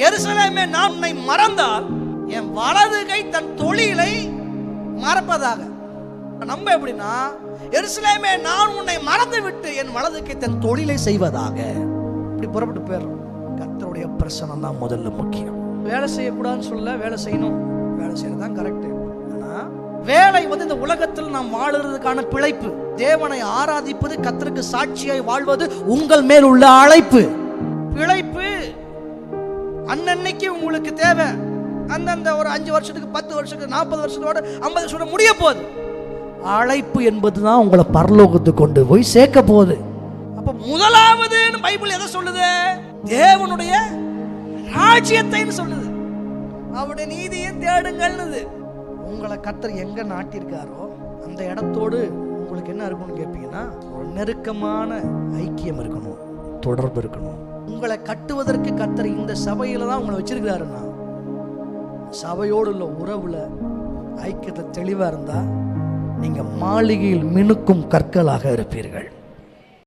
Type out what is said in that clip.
எருசலேமே நான் உன்னை மறந்தால் என் வலது கை தன் தொழிலை மறப்பதாக. நம்ம எப்படின்னா எருசலேமே நான் உன்னை மறந்து விட்டு என் வலது கை தன் தொழிலை செய்வதாக. இப்படி புறப்பட்டு போயிடுறோம். கத்தருடைய பிரசனம் தான் முதல்ல முக்கியம். வேலை செய்யக்கூடாதுன்னு சொல்ல வேலை செய்யணும். வேலை செய்யறது தான் கரெக்ட் ஆனால் வேலை வந்து இந்த உலகத்தில் நாம் வாழுறதுக்கான பிழைப்பு. தேவனை ஆராதிப்பது கத்தருக்கு சாட்சியாய் வாழ்வது உங்கள் மேல் உள்ள அழைப்பு. பிழைப்பு அன்னன்னைக்கு உங்களுக்கு தேவை. அந்தந்த ஒரு அஞ்சு வருஷத்துக்கு பத்து வருஷத்துக்கு நாற்பது வருஷத்தோட ஐம்பது வருஷத்தோட முடிய போகுது. அழைப்பு என்பது தான் உங்களை பரலோகத்துக்கு கொண்டு போய் சேர்க்க போகுது. அப்ப முதலாவதுன்னு பைபிள் எதை சொல்லுது? தேவனுடைய ராஜ்யத்தைன்னு சொல்லுது. அவருடைய நீதியும் தேடுங்கள்னுது. உங்களை கத்தர் எங்க நாட்டியிருக்காரோ அந்த இடத்தோடு உங்களுக்கு என்ன இருக்கணும்னு கேட்பீங்கன்னா ஒரு நெருக்கமான ஐக்கியம் இருக்கணும் தொடர்பு இருக்கணும். உங்களை கட்டுவதற்கு கத்தர் இந்த சபையில தான் உங்களை வச்சிருக்கிறாருன்னா சபையோடு உள்ள உறவுல ஐக்கியத்தை தெளிவா இருந்தா நீங்க மாளிகையில் மினுக்கும் கற்களாக இருப்பீர்கள்.